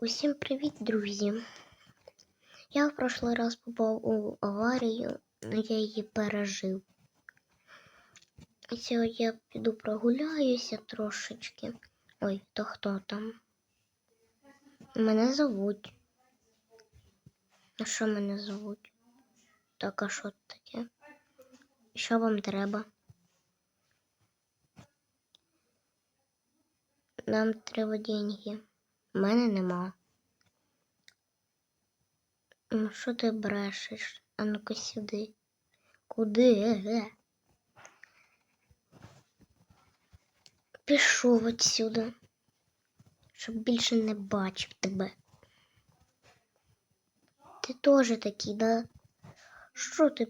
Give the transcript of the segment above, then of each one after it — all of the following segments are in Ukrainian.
Усім привіт, друзі! Я в прошлий раз попав у аварію, я її пережив. Сьогодні я піду прогуляюся трошечки. Ой, то хто там? Мене зовуть. А що мене зовуть? Так, а що таке? Що вам треба? Нам треба деньги. У мене нема. Ну, що ти брешеш? А ну-ка сюди. Куди? Еге? Пішов отсюди, щоб більше не бачив тебе. Ти теж такий, да? Що ти?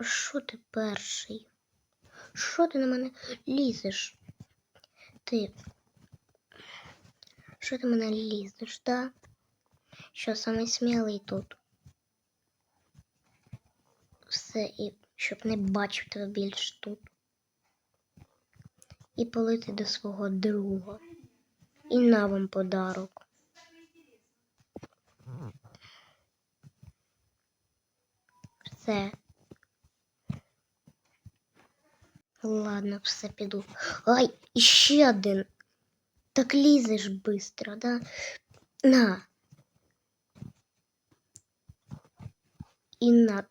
Що ти перший? Що ти на мене лізеш? Ти що ти мене лізеш, да? Що самий смілий тут? Все, і щоб не бачив тебе більше тут. І полити до свого друга. І на вам подарок. Все. Ладно, все піду. Ай, іще один. Так лізеш быстро, да? На. І на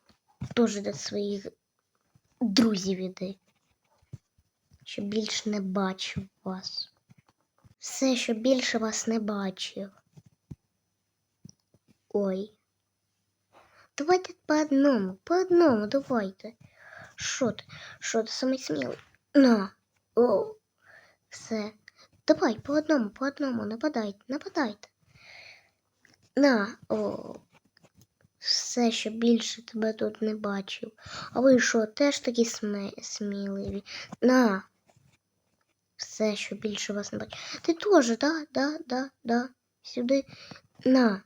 теж до своїх друзів іди. Щоб більше не бачив вас. Все, щоб більше вас не бачив. Ой. Давайте по одному, по одному, давайте. Що ти? Що ти самий смілий? На. О. Все. Давай по одному, по одному, нападайте, нападайте. На, о. Все, що більше тебе тут не бачив. А ви що, теж такі смі... сміливі? На. Все, що більше вас не бачив. Ти теж, да, да, да, да. Сюди. На.